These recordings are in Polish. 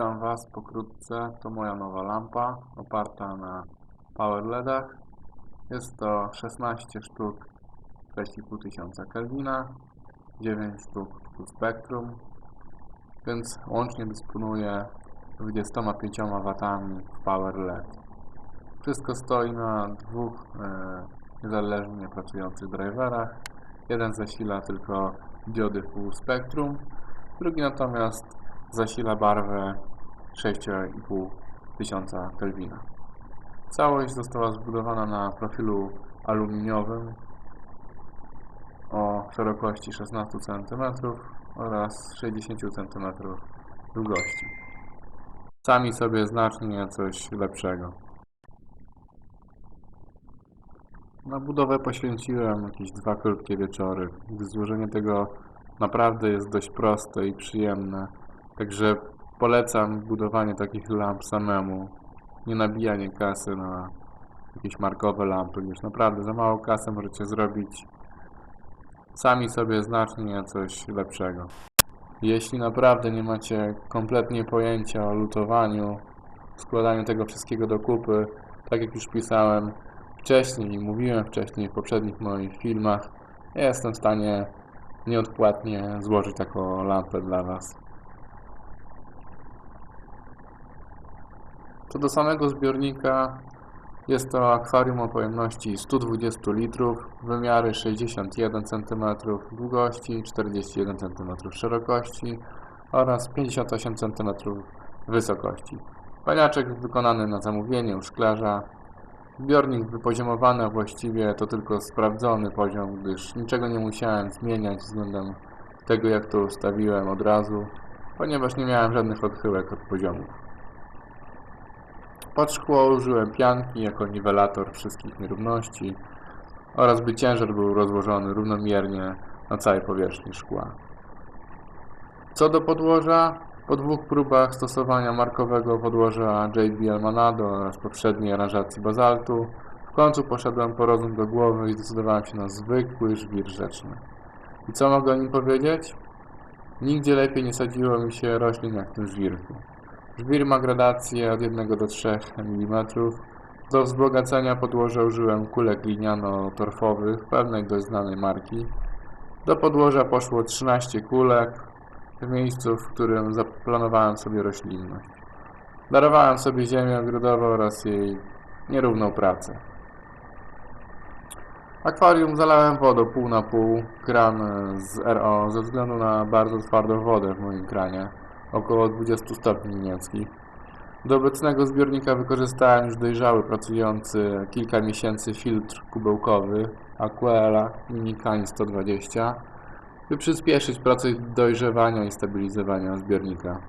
teraz pokrótce to moja nowa lampa oparta na Power LEDach. Jest to 16 sztuk 6500 Kelvina, 9 sztuk full spectrum, więc łącznie dysponuję 25 W Power LED. Wszystko stoi na dwóch e, niezależnie pracujących driverach. Jeden zasila tylko diody full spectrum, drugi natomiast zasila barwę 6,5 tysiąca Kelvina. Całość została zbudowana na profilu aluminiowym o szerokości 16 cm oraz 60 cm długości. Sami sobie znacznie coś lepszego. Na budowę poświęciłem jakieś dwa krótkie wieczory, złożenie tego naprawdę jest dość proste i przyjemne. Także polecam budowanie takich lamp samemu. Nie nabijanie kasy na jakieś markowe lampy, gdyż naprawdę za mało kasy możecie zrobić sami sobie znacznie coś lepszego. Jeśli naprawdę nie macie kompletnie pojęcia o lutowaniu, składaniu tego wszystkiego do kupy, tak jak już pisałem wcześniej i mówiłem wcześniej w poprzednich moich filmach, ja jestem w stanie nieodpłatnie złożyć taką lampę dla Was. Co do samego zbiornika, jest to akwarium o pojemności 120 litrów, wymiary 61 cm długości, 41 cm szerokości oraz 58 cm wysokości. Paniaczek wykonany na zamówienie u szklarza. Zbiornik wypoziomowany, właściwie to tylko sprawdzony poziom, gdyż niczego nie musiałem zmieniać względem tego jak to ustawiłem od razu, ponieważ nie miałem żadnych odchyłek od poziomów. Pod szkło użyłem pianki jako niwelator wszystkich nierówności oraz by ciężar był rozłożony równomiernie na całej powierzchni szkła. Co do podłoża, po dwóch próbach stosowania markowego podłoża JBL Manado oraz poprzedniej aranżacji bazaltu, w końcu poszedłem po rozum do głowy i zdecydowałem się na zwykły żwir rzeczny. I co mogę o nim powiedzieć? Nigdzie lepiej nie sadziło mi się roślin jak w tym żwirku. Żwir ma gradację od 1 do 3 mm. Do wzbogacenia podłoża użyłem kulek gliniano-torfowych pewnej dość znanej marki. Do podłoża poszło 13 kulek w miejscu, w którym zaplanowałem sobie roślinność. Darowałem sobie ziemię ogrodową oraz jej nierówną pracę. Akwarium zalałem wodą pół na pół, kran z RO ze względu na bardzo twardą wodę w moim kranie około 20 stopni niemieckich. Do obecnego zbiornika wykorzystałem już dojrzały, pracujący kilka miesięcy filtr kubełkowy Aquela Minicani 120, by przyspieszyć proces dojrzewania i stabilizowania zbiornika.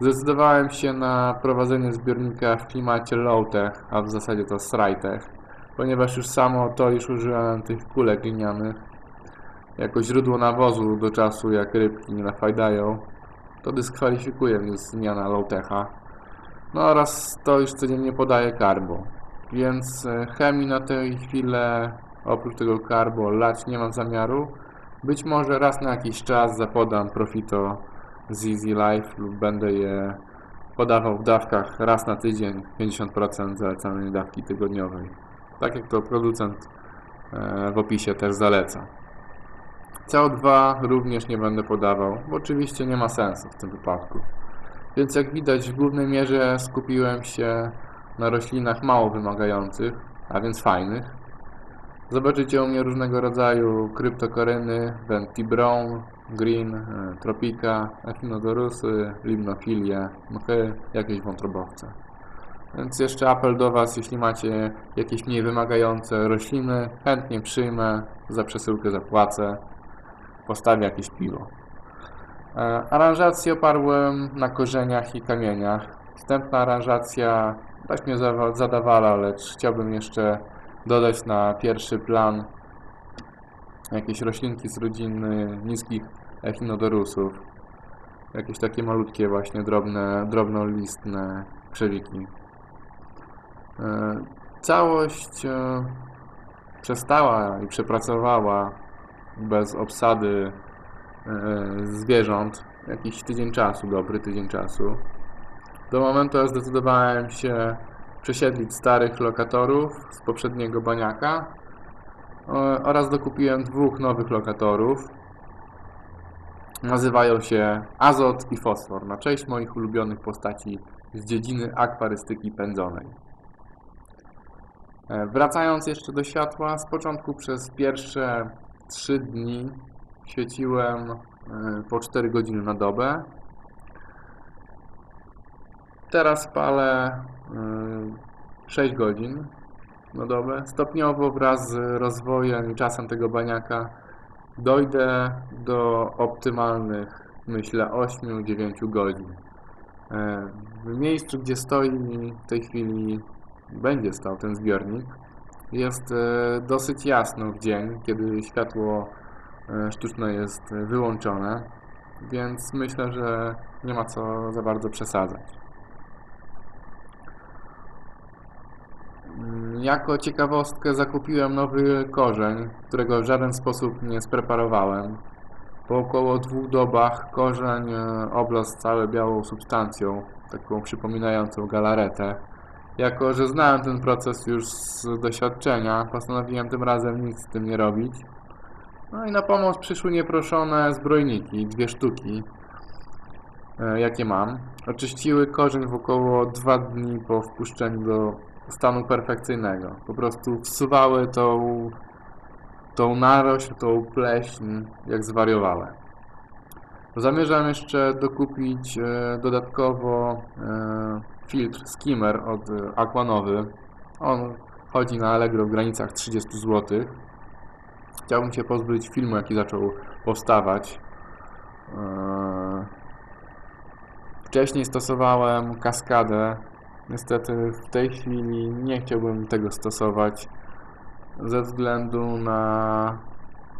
Zdecydowałem się na prowadzenie zbiornika w klimacie low-tech, a w zasadzie to srajtech, ponieważ już samo to, iż użyłem tych kulek glinianych jako źródło nawozu do czasu jak rybki nie nafajdają, to dyskwalifikuje z zmiana low-techa. No oraz to już codziennie podaje karbo. Więc e, chemii na tę chwilę, oprócz tego karbo, lać nie mam zamiaru. Być może raz na jakiś czas zapodam Profito z Easy Life lub będę je podawał w dawkach raz na tydzień 50% zalecanej dawki tygodniowej. Tak jak to producent e, w opisie też zaleca. CO2 również nie będę podawał, bo oczywiście nie ma sensu w tym wypadku. Więc jak widać w głównej mierze skupiłem się na roślinach mało wymagających, a więc fajnych. Zobaczycie u mnie różnego rodzaju kryptokoryny, Venti Brown, Green, e, Tropica, Echinodorusy, Limnofilie, mchy, jakieś wątrobowce. Więc jeszcze apel do Was, jeśli macie jakieś mniej wymagające rośliny, chętnie przyjmę, za przesyłkę zapłacę postawię jakieś piwo. E, aranżację oparłem na korzeniach i kamieniach. Wstępna aranżacja dość mnie zadawala, lecz chciałbym jeszcze dodać na pierwszy plan jakieś roślinki z rodziny niskich echinodorusów. Jakieś takie malutkie właśnie drobne, drobnolistne krzewiki. E, całość e, przestała i przepracowała bez obsady e, zwierząt jakiś tydzień czasu, dobry tydzień czasu. Do momentu aż zdecydowałem się przesiedlić starych lokatorów z poprzedniego baniaka e, oraz dokupiłem dwóch nowych lokatorów. Nazywają się Azot i Fosfor, na cześć moich ulubionych postaci z dziedziny akwarystyki pędzonej. E, Wracając jeszcze do światła, z początku przez pierwsze 3 dni świeciłem e, po 4 godziny na dobę. Teraz palę y, 6 godzin na dobę. Stopniowo wraz z rozwojem i czasem tego baniaka dojdę do optymalnych, myślę, 8-9 godzin. E, W miejscu, gdzie stoi w tej chwili, będzie stał ten zbiornik, jest e, dosyć jasno w dzień, kiedy światło e, sztuczne jest wyłączone, więc myślę, że nie ma co za bardzo przesadzać. Mm, Jako ciekawostkę zakupiłem nowy korzeń, którego w żaden sposób nie spreparowałem. Po około dwóch dobach korzeń e, oblasł cały białą substancją, taką przypominającą galaretę. Jako, że znałem ten proces już z doświadczenia, postanowiłem tym razem nic z tym nie robić. No i na pomoc przyszły nieproszone zbrojniki, dwie sztuki, e, jakie mam. Oczyściły korzeń w około 2 dni po wpuszczeniu do stanu perfekcyjnego. Po prostu wsuwały tą, tą narośl, tą pleśń, jak zwariowane. Zamierzam jeszcze dokupić e, dodatkowo e, filtr skimmer od e, Aquanowy. On chodzi na Allegro w granicach 30 zł. Chciałbym się pozbyć filmu, jaki zaczął powstawać. E, Wcześniej stosowałem kaskadę. Niestety w tej chwili nie chciałbym tego stosować ze względu na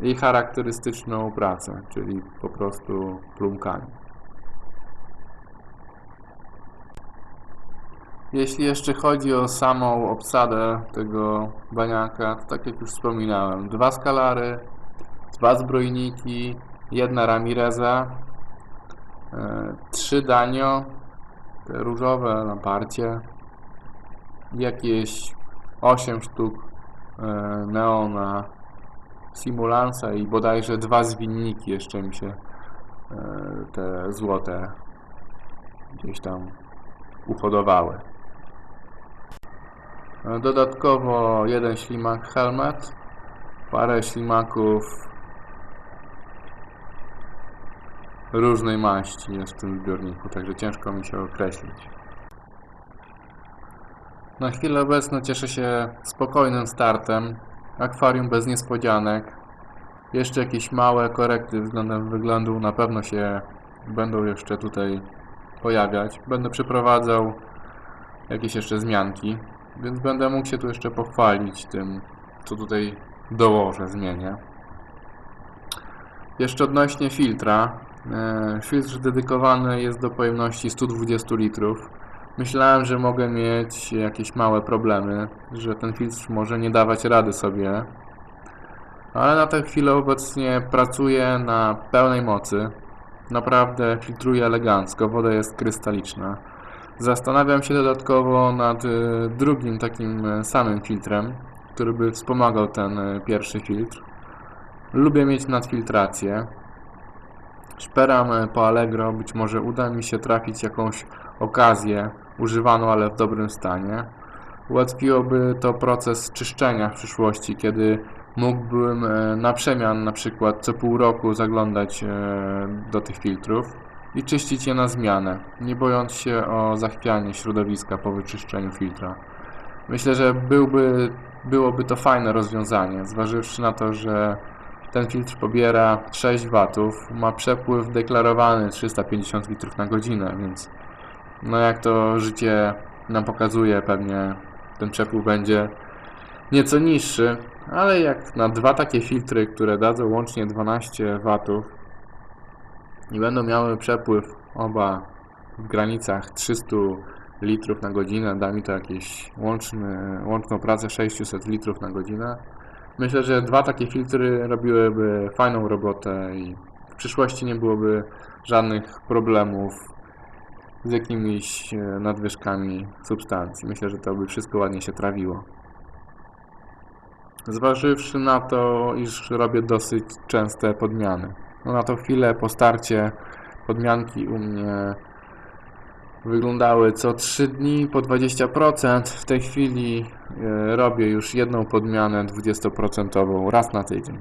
jej charakterystyczną pracę, czyli po prostu plumkanie. Jeśli jeszcze chodzi o samą obsadę tego baniaka, to tak jak już wspominałem, dwa skalary, dwa zbrojniki, jedna Ramireza, e, trzy danio, te różowe na parcie, jakieś 8 sztuk e, neona simulansa i bodajże dwa zwinniki jeszcze mi się e, te złote gdzieś tam uhodowały. Dodatkowo jeden ślimak helmet, parę ślimaków różnej maści jest w tym zbiorniku, także ciężko mi się określić. Na chwilę obecną cieszę się spokojnym startem, akwarium bez niespodzianek. Jeszcze jakieś małe korekty względem wyglądu na pewno się będą jeszcze tutaj pojawiać. Będę przeprowadzał jakieś jeszcze zmianki, więc będę mógł się tu jeszcze pochwalić tym, co tutaj dołożę, zmienię. Jeszcze odnośnie filtra. E, Filtr dedykowany jest do pojemności 120 litrów. Myślałem, że mogę mieć jakieś małe problemy, że ten filtr może nie dawać rady sobie, ale na tę chwilę obecnie pracuję na pełnej mocy. Naprawdę filtruje elegancko, woda jest krystaliczna. Zastanawiam się dodatkowo nad y, drugim takim y, samym filtrem, który by wspomagał ten y, pierwszy filtr. Lubię mieć nadfiltrację. Szperam po Allegro, być może uda mi się trafić jakąś okazję używaną, ale w dobrym stanie. Ułatwiłoby to proces czyszczenia w przyszłości, kiedy mógłbym e, na przemian na przykład co pół roku zaglądać e, do tych filtrów i czyścić je na zmianę, nie bojąc się o zachwianie środowiska po wyczyszczeniu filtra. Myślę, że byłby, byłoby to fajne rozwiązanie, zważywszy na to, że ten filtr pobiera 6 watów, ma przepływ deklarowany 350 litrów na godzinę, więc no jak to życie nam pokazuje, pewnie ten przepływ będzie nieco niższy, ale jak na dwa takie filtry, które dadzą łącznie 12 watów i będą miały przepływ oba w granicach 300 litrów na godzinę, da mi to jakieś łączny, łączną pracę 600 litrów na godzinę. Myślę, że dwa takie filtry robiłyby fajną robotę i w przyszłości nie byłoby żadnych problemów z jakimiś e, nadwyżkami substancji. Myślę, że to by wszystko ładnie się trawiło. Zważywszy na to, iż robię dosyć częste podmiany. No na to chwilę po starcie podmianki u mnie wyglądały co 3 dni po 20%. W tej chwili e, robię już jedną podmianę 20% raz na tydzień.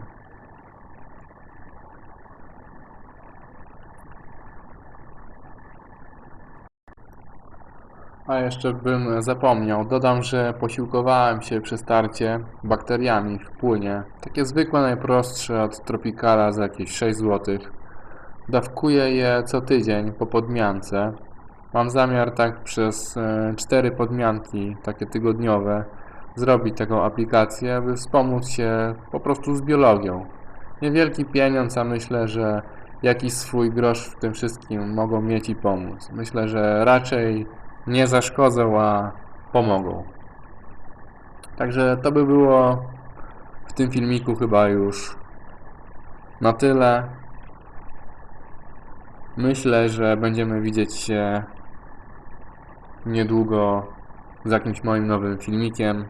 A jeszcze bym zapomniał, dodam, że posiłkowałem się przy starcie bakteriami w płynie. Takie zwykłe, najprostsze od Tropicala za jakieś 6 zł. Dawkuję je co tydzień po podmiance. Mam zamiar tak przez 4 podmianki, takie tygodniowe, zrobić taką aplikację, by wspomóc się po prostu z biologią. Niewielki pieniądz, a myślę, że jakiś swój grosz w tym wszystkim mogą mieć i pomóc. Myślę, że raczej nie zaszkodzą, a pomogą. Także to by było w tym filmiku chyba już na tyle. Myślę, że będziemy widzieć się niedługo z jakimś moim nowym filmikiem.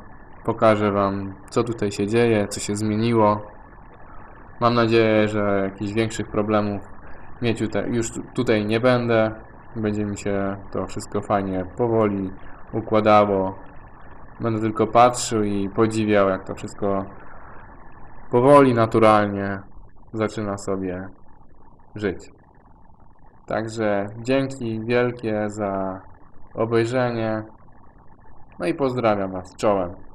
Pokażę Wam, co tutaj się dzieje, co się zmieniło. Mam nadzieję, że jakichś większych problemów mieć już tu- tutaj nie będę. Będzie mi się to wszystko fajnie powoli układało. Będę tylko patrzył i podziwiał, jak to wszystko powoli, naturalnie zaczyna sobie żyć. Także dzięki wielkie za obejrzenie. No i pozdrawiam Was. Czołem.